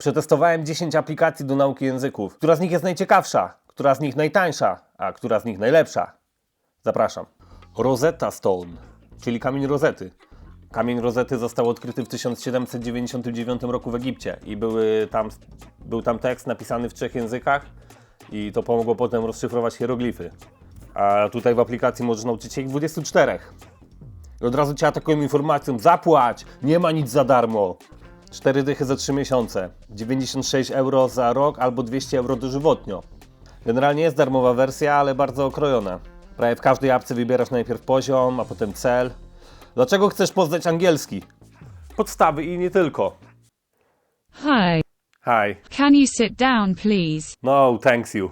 Przetestowałem 10 aplikacji do nauki języków. Która z nich jest najciekawsza? Która z nich najtańsza? A która z nich najlepsza? Zapraszam. Rosetta Stone, czyli kamień rozety. Kamień rozety został odkryty w 1799 roku w Egipcie i były tam, był tam tekst napisany w trzech językach i to pomogło potem rozszyfrować hieroglify. A tutaj w aplikacji możesz nauczyć się ich 24. I od razu cię atakują informacją, zapłać, nie ma nic za darmo. 4 dychy za 3 miesiące, 96 euro za rok albo 200 euro dożywotnio. Generalnie jest darmowa wersja, ale bardzo okrojona. Prawie w każdej apce wybierasz najpierw poziom, a potem cel. Dlaczego chcesz poznać angielski? Podstawy i nie tylko. Hi. Hi. Can you sit down, please? No, thanks you.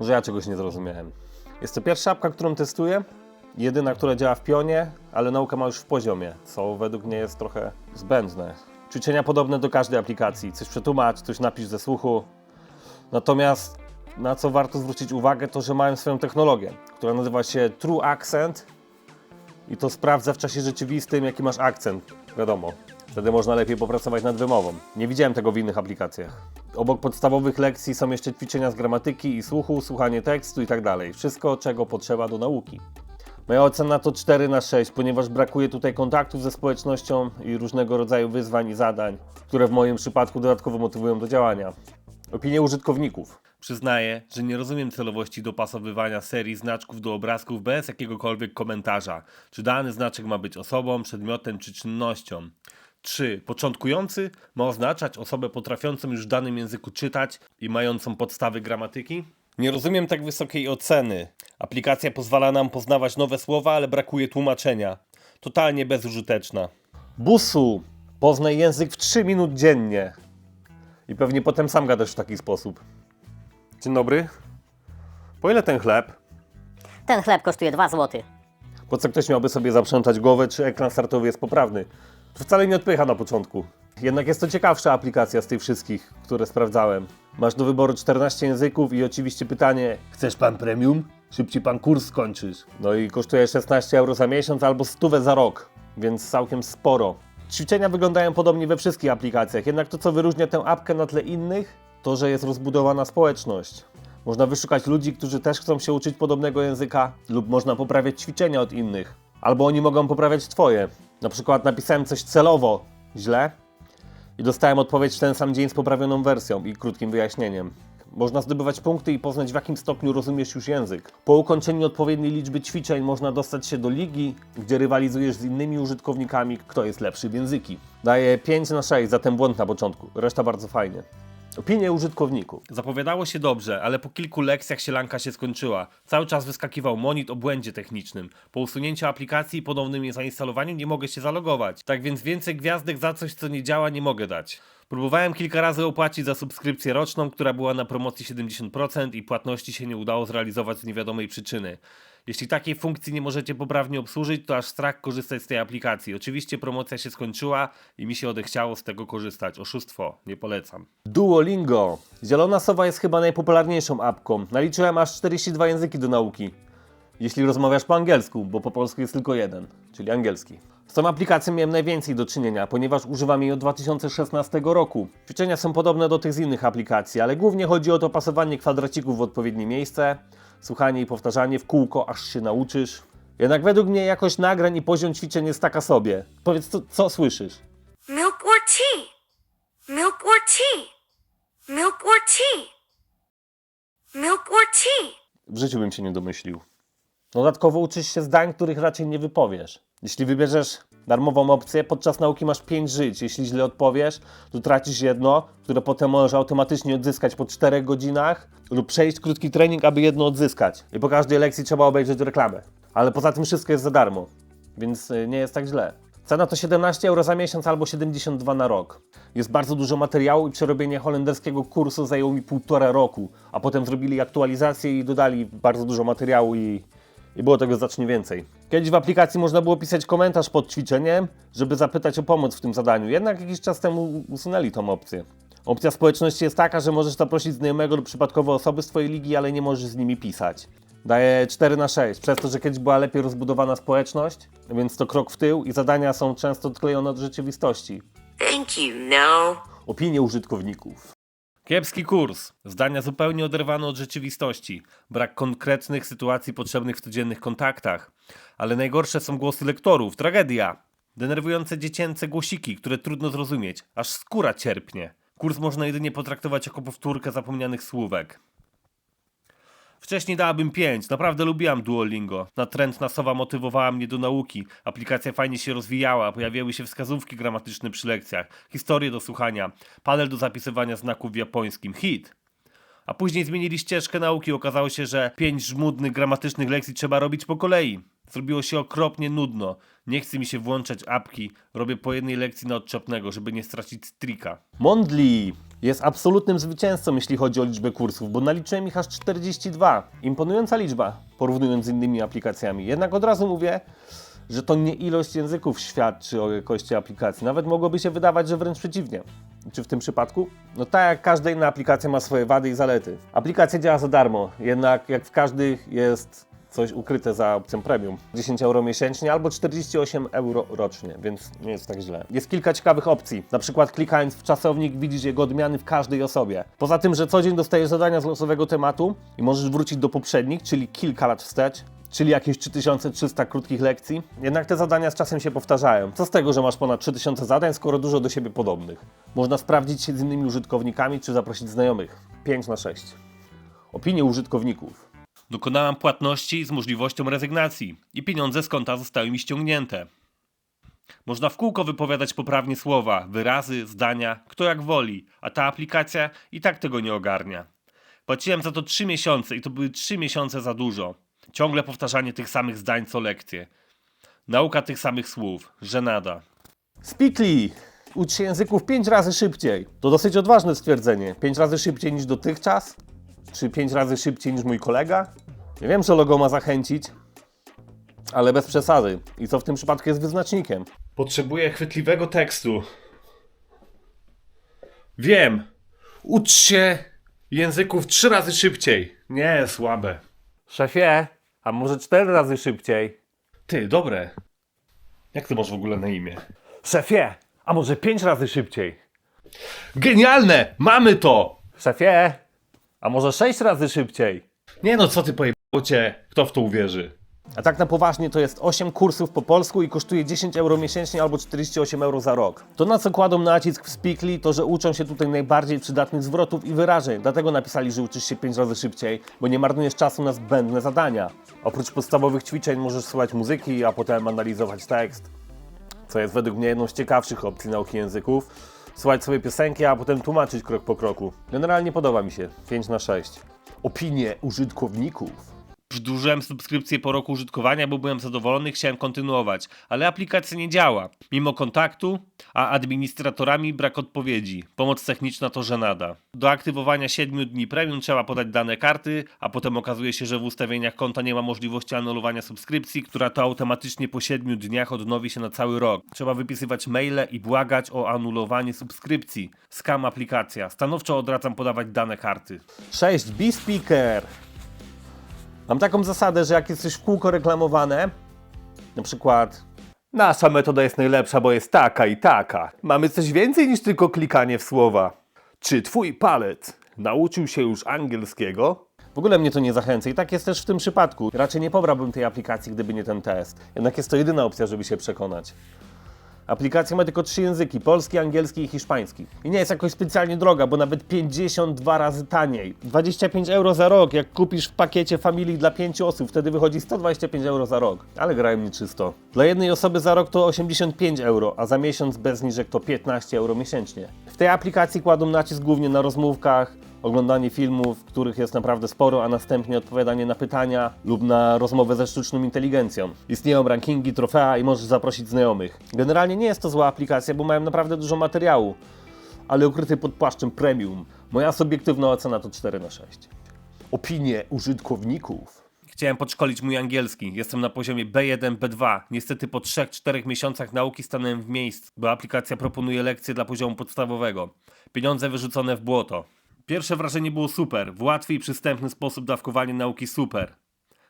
Może ja czegoś nie zrozumiałem. Jest to pierwsza apka, którą testuję. Jedyna, która działa w pionie, ale nauka ma już w poziomie, co według mnie jest trochę zbędne. Ćwiczenia podobne do każdej aplikacji. Coś przetłumacz, coś napisz ze słuchu. Natomiast na co warto zwrócić uwagę, to że mają swoją technologię, która nazywa się True Accent i to sprawdza w czasie rzeczywistym, jaki masz akcent. Wiadomo, wtedy można lepiej popracować nad wymową. Nie widziałem tego w innych aplikacjach. Obok podstawowych lekcji są jeszcze ćwiczenia z gramatyki i słuchu, słuchanie tekstu i tak. Wszystko, czego potrzeba do nauki. Moja ocena to 4 na 6, ponieważ brakuje tutaj kontaktów ze społecznością i różnego rodzaju wyzwań i zadań, które w moim przypadku dodatkowo motywują do działania. Opinie użytkowników. Przyznaję, że nie rozumiem celowości dopasowywania serii znaczków do obrazków bez jakiegokolwiek komentarza, czy dany znaczek ma być osobą, przedmiotem czy czynnością. 3. Początkujący ma oznaczać osobę potrafiącą już w danym języku czytać i mającą podstawy gramatyki? Nie rozumiem tak wysokiej oceny. Aplikacja pozwala nam poznawać nowe słowa, ale brakuje tłumaczenia. Totalnie bezużyteczna. Busu! Poznaj język w 3 minut dziennie. I pewnie potem sam gadasz w taki sposób. Dzień dobry. Po ile ten chleb? Ten chleb kosztuje 2 zł. Po co ktoś miałby sobie zaprzątać głowę, czy ekran startowy jest poprawny? Wcale nie odpycha na początku. Jednak jest to ciekawsza aplikacja z tych wszystkich, które sprawdzałem. Masz do wyboru 14 języków i oczywiście pytanie: Chcesz pan premium? Szybciej pan kurs skończysz. No i kosztuje 16 euro za miesiąc albo 100 za rok, więc całkiem sporo. Ćwiczenia wyglądają podobnie we wszystkich aplikacjach, jednak to co wyróżnia tę apkę na tle innych, to że jest rozbudowana społeczność. Można wyszukać ludzi, którzy też chcą się uczyć podobnego języka, lub można poprawiać ćwiczenia od innych. Albo oni mogą poprawiać twoje. Na przykład napisałem coś celowo źle i dostałem odpowiedź w ten sam dzień z poprawioną wersją i krótkim wyjaśnieniem. Można zdobywać punkty i poznać w jakim stopniu rozumiesz już język. Po ukończeniu odpowiedniej liczby ćwiczeń można dostać się do ligi, gdzie rywalizujesz z innymi użytkownikami, kto jest lepszy w języki. Daję 5 na 6 za ten błąd na początku, reszta bardzo fajnie. Opinie użytkowników. Zapowiadało się dobrze, ale po kilku lekcjach sielanka się skończyła. Cały czas wyskakiwał monit o błędzie technicznym. Po usunięciu aplikacji i ponownym jej zainstalowaniu nie mogę się zalogować. Tak więc więcej gwiazdek za coś, co nie działa, nie mogę dać. Próbowałem kilka razy opłacić za subskrypcję roczną, która była na promocji 70% i płatności się nie udało zrealizować z niewiadomej przyczyny. Jeśli takiej funkcji nie możecie poprawnie obsłużyć, to aż strach korzystać z tej aplikacji. Oczywiście promocja się skończyła i mi się odechciało z tego korzystać. Oszustwo, nie polecam. Duolingo. Zielona Sowa jest chyba najpopularniejszą apką. Naliczyłem aż 42 języki do nauki. Jeśli rozmawiasz po angielsku, bo po polsku jest tylko jeden, czyli angielski. Z tą aplikacją miałem najwięcej do czynienia, ponieważ używam jej od 2016 roku. Ćwiczenia są podobne do tych z innych aplikacji, ale głównie chodzi o to pasowanie kwadracików w odpowiednie miejsce, słuchanie i powtarzanie w kółko, aż się nauczysz. Jednak według mnie jakość nagrań i poziom ćwiczeń jest taka sobie. Powiedz, co, co słyszysz? Milk or tea? Milk or tea? Milk or tea? Milk or tea? W życiu bym się nie domyślił. Dodatkowo uczysz się zdań, których raczej nie wypowiesz. Jeśli wybierzesz darmową opcję, podczas nauki masz 5 żyć. Jeśli źle odpowiesz, to tracisz jedno, które potem możesz automatycznie odzyskać po 4 godzinach lub przejść krótki trening, aby jedno odzyskać. I po każdej lekcji trzeba obejrzeć reklamę. Ale poza tym wszystko jest za darmo, więc y, nie jest tak źle. Cena to 17 euro za miesiąc albo 72 na rok. Jest bardzo dużo materiału i przerobienie holenderskiego kursu zajęło mi półtora roku, a potem zrobili aktualizację i dodali bardzo dużo materiału i, i było tego znacznie więcej. Kiedyś w aplikacji można było pisać komentarz pod ćwiczeniem, żeby zapytać o pomoc w tym zadaniu, jednak jakiś czas temu usunęli tą opcję. Opcja społeczności jest taka, że możesz zaprosić znajomego lub przypadkowe osoby z Twojej ligi, ale nie możesz z nimi pisać. Daję 4 na 6, przez to, że kiedyś była lepiej rozbudowana społeczność, więc to krok w tył i zadania są często odklejone od rzeczywistości. Thank you, no. Opinie użytkowników. Kiepski kurs. Zdania zupełnie oderwane od rzeczywistości. Brak konkretnych sytuacji potrzebnych w codziennych kontaktach. Ale najgorsze są głosy lektorów. Tragedia. Denerwujące dziecięce głosiki, które trudno zrozumieć. Aż skóra cierpnie. Kurs można jedynie potraktować jako powtórkę zapomnianych słówek. Wcześniej dałabym 5. Naprawdę lubiłam Duolingo. Natrętna sowa motywowała mnie do nauki. Aplikacja fajnie się rozwijała, pojawiały się wskazówki gramatyczne przy lekcjach, historie do słuchania, panel do zapisywania znaków w japońskim. Hit. A później zmienili ścieżkę nauki. Okazało się, że pięć żmudnych gramatycznych lekcji trzeba robić po kolei. Zrobiło się okropnie nudno. Nie chce mi się włączać apki. Robię po jednej lekcji na odczepnego, żeby nie stracić strika. Mondli jest absolutnym zwycięzcą, jeśli chodzi o liczbę kursów, bo naliczyłem ich aż 42. Imponująca liczba, porównując z innymi aplikacjami. Jednak od razu mówię, że to nie ilość języków świadczy o jakości aplikacji. Nawet mogłoby się wydawać, że wręcz przeciwnie. Czy w tym przypadku? No tak jak każda inna aplikacja ma swoje wady i zalety. Aplikacja działa za darmo, jednak jak w każdych jest coś ukryte za opcją premium. 10 euro miesięcznie albo 48 euro rocznie, więc nie jest tak źle. Jest kilka ciekawych opcji. Na przykład klikając w czasownik widzisz jego odmiany w każdej osobie. Poza tym, że co dzień dostajesz zadania z losowego tematu i możesz wrócić do poprzednich, czyli kilka lat wstecz, czyli jakieś 3300 krótkich lekcji. Jednak te zadania z czasem się powtarzają. Co z tego, że masz ponad 3000 zadań, skoro dużo do siebie podobnych? Można sprawdzić się z innymi użytkownikami czy zaprosić znajomych. 5 na 6. Opinie użytkowników. Dokonałam płatności z możliwością rezygnacji i pieniądze z konta zostały mi ściągnięte. Można w kółko wypowiadać poprawnie słowa, wyrazy, zdania, kto jak woli, a ta aplikacja i tak tego nie ogarnia. Płaciłem za to 3 miesiące i to były 3 miesiące za dużo. Ciągle powtarzanie tych samych zdań co lekcje. Nauka tych samych słów. Żenada. Speakly! Ucz się języków 5 razy szybciej. To dosyć odważne stwierdzenie. 5 razy szybciej niż dotychczas? Czy 5 razy szybciej niż mój kolega? Nie wiem, że logo ma zachęcić, ale bez przesady. I co w tym przypadku jest wyznacznikiem? Potrzebuję chwytliwego tekstu. Wiem. Ucz się języków trzy razy szybciej. Nie, słabe. Szefie, a może cztery razy szybciej? Ty, dobre. Jak ty masz w ogóle na imię? Szefie, a może pięć razy szybciej? Genialne! Mamy to! Szefie, a może sześć razy szybciej? Nie no, co ty pojebało cię? Kto w to uwierzy? A tak na poważnie to jest 8 kursów po polsku i kosztuje 10 euro miesięcznie albo 48 euro za rok. To na co kładą nacisk w Speakly to, że uczą się tutaj najbardziej przydatnych zwrotów i wyrażeń. Dlatego napisali, że uczysz się 5 razy szybciej, bo nie marnujesz czasu na zbędne zadania. Oprócz podstawowych ćwiczeń możesz słuchać muzyki, a potem analizować tekst. Co jest według mnie jedną z ciekawszych opcji nauki języków. Słuchać sobie piosenki, a potem tłumaczyć krok po kroku. Generalnie podoba mi się. 5 na 6. Opinie użytkowników. Przedłużyłem subskrypcję po roku użytkowania, bo byłem zadowolony, chciałem kontynuować, ale aplikacja nie działa. Mimo kontaktu, a administratorami brak odpowiedzi. Pomoc techniczna to żenada. Do aktywowania 7 dni premium trzeba podać dane karty, a potem okazuje się, że w ustawieniach konta nie ma możliwości anulowania subskrypcji, która to automatycznie po 7 dniach odnowi się na cały rok. Trzeba wypisywać maile i błagać o anulowanie subskrypcji. Scam aplikacja. Stanowczo odradzam podawać dane karty. 6. B-Speaker. Mam taką zasadę, że jak jest coś w kółko reklamowane, na przykład nasza metoda jest najlepsza, bo jest taka i taka. Mamy coś więcej niż tylko klikanie w słowa. Czy twój palec nauczył się już angielskiego? W ogóle mnie to nie zachęca i tak jest też w tym przypadku. Raczej nie pobrałbym tej aplikacji, gdyby nie ten test. Jednak jest to jedyna opcja, żeby się przekonać. Aplikacja ma tylko trzy języki: polski, angielski i hiszpański. I nie jest jakoś specjalnie droga, bo nawet 52 razy taniej. 25 euro za rok, jak kupisz w pakiecie familii dla 5 osób, wtedy wychodzi 125 euro za rok. Ale grają mi czysto. Dla jednej osoby za rok to 85 euro, a za miesiąc bez zniżek to 15 euro miesięcznie. W tej aplikacji kładą nacisk głównie na rozmówkach, oglądanie filmów, których jest naprawdę sporo, a następnie odpowiadanie na pytania lub na rozmowę ze sztuczną inteligencją. Istnieją rankingi, trofea i możesz zaprosić znajomych. Generalnie nie jest to zła aplikacja, bo mają naprawdę dużo materiału, ale ukryty pod płaszczem premium. Moja subiektywna ocena to 4 na 6. Opinie użytkowników. Chciałem podszkolić mój angielski. Jestem na poziomie B1, B2. Niestety po 3-4 miesiącach nauki stanąłem w miejscu, bo aplikacja proponuje lekcje dla poziomu podstawowego. Pieniądze wyrzucone w błoto. Pierwsze wrażenie było super. W łatwy i przystępny sposób dawkowanie nauki super.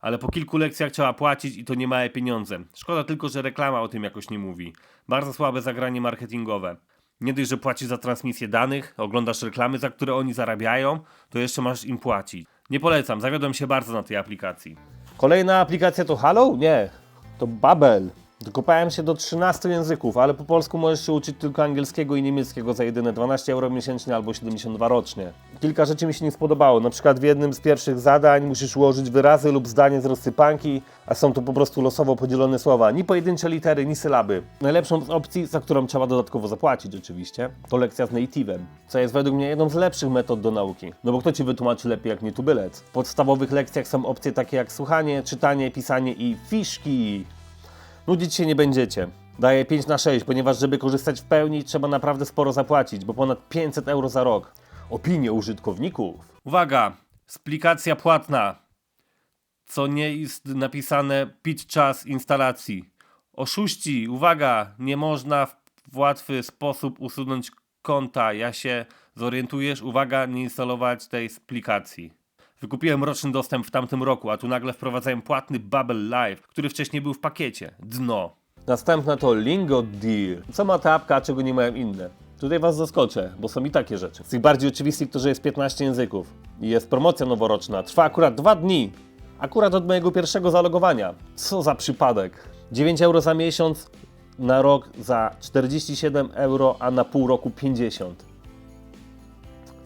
Ale po kilku lekcjach trzeba płacić i to nie małe pieniądze. Szkoda tylko, że reklama o tym jakoś nie mówi. Bardzo słabe zagranie marketingowe. Nie dość, że płacisz za transmisję danych, oglądasz reklamy, za które oni zarabiają, to jeszcze masz im płacić. Nie polecam, zawiodłem się bardzo na tej aplikacji. Kolejna aplikacja to Halo? Nie, to Babel. Dokopałem się do 13 języków, ale po polsku możesz się uczyć tylko angielskiego i niemieckiego za jedyne 12 euro miesięcznie albo 72 rocznie. Kilka rzeczy mi się nie spodobało. Na przykład w jednym z pierwszych zadań musisz ułożyć wyrazy lub zdanie z rozsypanki, a są to po prostu losowo podzielone słowa. Ni pojedyncze litery, ni sylaby. Najlepszą z opcji, za którą trzeba dodatkowo zapłacić oczywiście, to lekcja z native'em, co jest według mnie jedną z lepszych metod do nauki. No bo kto ci wytłumaczy lepiej jak nie tubylec? W podstawowych lekcjach są opcje takie jak słuchanie, czytanie, pisanie i fiszki. Nudzić się nie będziecie. Daję 5 na 6, ponieważ żeby korzystać w pełni trzeba naprawdę sporo zapłacić, bo ponad 500 euro za rok. Opinie użytkowników. Uwaga! Splikacja płatna. Co nie jest napisane pit czas instalacji. Oszuści, uwaga! Nie można w łatwy sposób usunąć konta. Ja się zorientujesz, uwaga, nie instalować tej splikacji. Wykupiłem roczny dostęp w tamtym roku, a tu nagle wprowadzają płatny Bubble Live, który wcześniej był w pakiecie. Dno. Następna to Lingo Deal. Co ma ta apka, czego nie mają inne? Tutaj was zaskoczę, bo są i takie rzeczy. Z tych bardziej oczywistych to, że jest 15 języków. I jest promocja noworoczna. Trwa akurat 2 dni. Akurat od mojego pierwszego zalogowania. Co za przypadek. 9 euro za miesiąc, na rok za 47 euro, a na pół roku 50.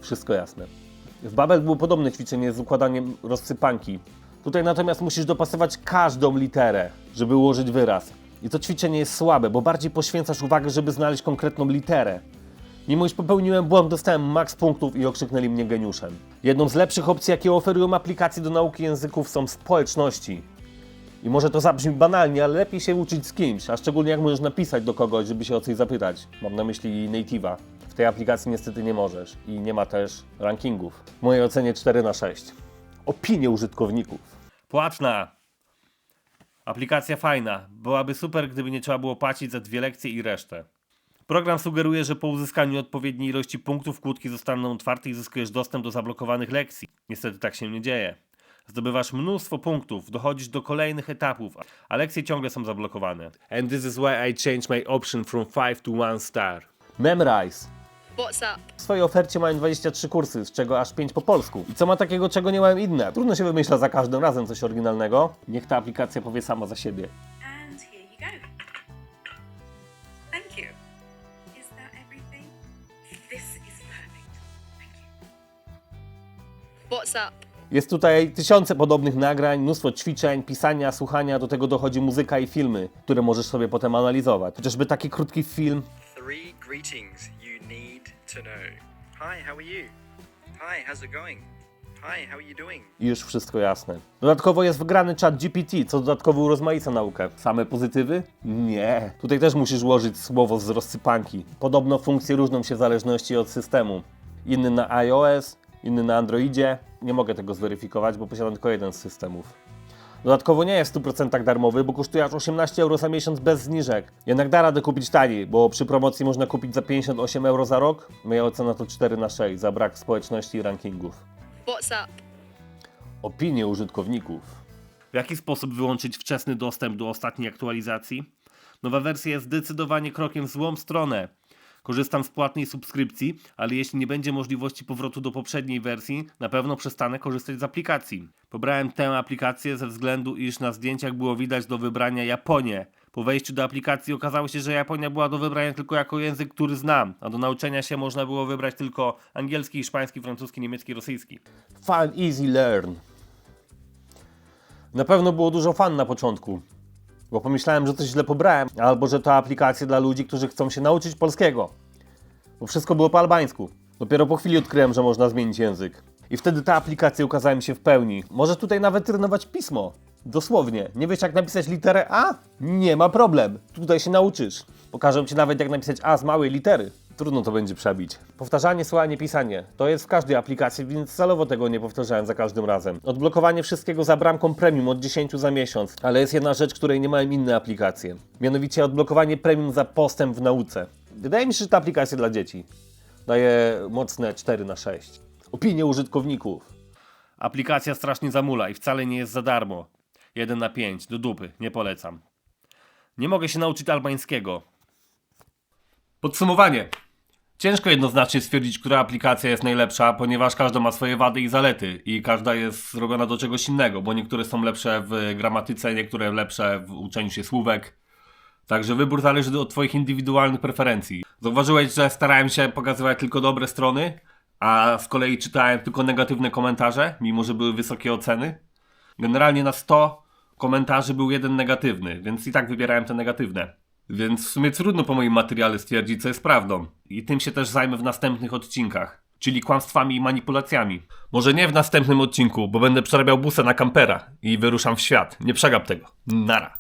Wszystko jasne. W Babel było podobne ćwiczenie z układaniem rozsypanki. Tutaj natomiast musisz dopasować każdą literę, żeby ułożyć wyraz. I to ćwiczenie jest słabe, bo bardziej poświęcasz uwagę, żeby znaleźć konkretną literę. Mimo iż popełniłem błąd, dostałem max punktów i okrzyknęli mnie geniuszem. Jedną z lepszych opcji, jakie oferują aplikacje do nauki języków są społeczności. I może to zabrzmi banalnie, ale lepiej się uczyć z kimś, a szczególnie jak możesz napisać do kogoś, żeby się o coś zapytać. Mam na myśli native'a. W tej aplikacji niestety nie możesz i nie ma też rankingów. W mojej ocenie 4 na 6. Opinie użytkowników. Płatna. Aplikacja fajna. Byłaby super, gdyby nie trzeba było płacić za dwie lekcje i resztę. Program sugeruje, że po uzyskaniu odpowiedniej ilości punktów kłódki zostaną otwarte i zyskujesz dostęp do zablokowanych lekcji. Niestety tak się nie dzieje. Zdobywasz mnóstwo punktów, dochodzisz do kolejnych etapów, a lekcje ciągle są zablokowane. And this is why I changed my option from 5 to 1 star. Memrise. What's up? W swojej ofercie mają 23 kursy, z czego aż 5 po polsku. I co ma takiego, czego nie mają inne? Trudno się wymyśla za każdym razem coś oryginalnego. Niech ta aplikacja powie sama za siebie. And here you go. Thank you. Is that everything? This is perfect. Thank you. What's up? Jest tutaj tysiące podobnych nagrań, mnóstwo ćwiczeń, pisania, słuchania, do tego dochodzi muzyka i filmy, które możesz sobie potem analizować. Chociażby taki krótki film Three greetings to know. Hi, how are you? Hi, how's it going? Hi, how are you doing? i już wszystko jasne. Dodatkowo jest wgrany chat GPT, co dodatkowo urozmaica naukę. Same pozytywy? Nie. Tutaj też musisz ułożyć słowo z rozsypanki. Podobno funkcje różnią się w zależności od systemu. Inny na iOS, inny na Androidzie. Nie mogę tego zweryfikować, bo posiadam tylko jeden z systemów. Dodatkowo nie jest w 100% darmowy, bo kosztuje aż 18 euro za miesiąc bez zniżek. Jednak da radę kupić taniej, bo przy promocji można kupić za 58 euro za rok. Moja ocena to 4 na 6 za brak społeczności i rankingów. What's up? Opinie użytkowników. W jaki sposób wyłączyć wczesny dostęp do ostatniej aktualizacji? Nowa wersja jest zdecydowanie krokiem w złą stronę. Korzystam z płatnej subskrypcji, ale jeśli nie będzie możliwości powrotu do poprzedniej wersji, na pewno przestanę korzystać z aplikacji. Pobrałem tę aplikację ze względu, iż na zdjęciach było widać do wybrania Japonię. Po wejściu do aplikacji okazało się, że Japonia była do wybrania tylko jako język, który znam, a do nauczenia się można było wybrać tylko angielski, hiszpański, francuski, niemiecki, rosyjski. Fun, easy learn. Na pewno było dużo fan na początku, bo pomyślałem, że coś źle pobrałem, albo że to aplikacja dla ludzi, którzy chcą się nauczyć polskiego. Bo wszystko było po albańsku. Dopiero po chwili odkryłem, że można zmienić język. I wtedy ta aplikacja ukazała mi się w pełni. Może tutaj nawet trenować pismo. Dosłownie. Nie wiesz jak napisać literę A? Nie ma problem. Tutaj się nauczysz. Pokażę ci nawet jak napisać A z małej litery. Trudno to będzie przebić. Powtarzanie, słuchanie, pisanie. To jest w każdej aplikacji, więc celowo tego nie powtarzałem za każdym razem. Odblokowanie wszystkiego za bramką premium od 10 za miesiąc. Ale jest jedna rzecz, której nie mają inne aplikacje. Mianowicie odblokowanie premium za postęp w nauce. Wydaje mi się, że to aplikacja dla dzieci. Daje mocne 4 na 6. Opinie użytkowników. Aplikacja strasznie zamula i wcale nie jest za darmo. 1 na 5, do dupy, nie polecam. Nie mogę się nauczyć albańskiego. Podsumowanie. Ciężko jednoznacznie stwierdzić, która aplikacja jest najlepsza, ponieważ każda ma swoje wady i zalety i każda jest zrobiona do czegoś innego, bo niektóre są lepsze w gramatyce, niektóre lepsze w uczeniu się słówek. Także wybór zależy od Twoich indywidualnych preferencji. Zauważyłeś, że starałem się pokazywać tylko dobre strony, a z kolei czytałem tylko negatywne komentarze, mimo że były wysokie oceny. Generalnie na 100 komentarzy był jeden negatywny, więc i tak wybierałem te negatywne. Więc w sumie trudno po moim materiale stwierdzić, co jest prawdą. I tym się też zajmę w następnych odcinkach. Czyli kłamstwami i manipulacjami. Może nie w następnym odcinku, bo będę przerabiał busę na kampera i wyruszam w świat. Nie przegap tego. Nara.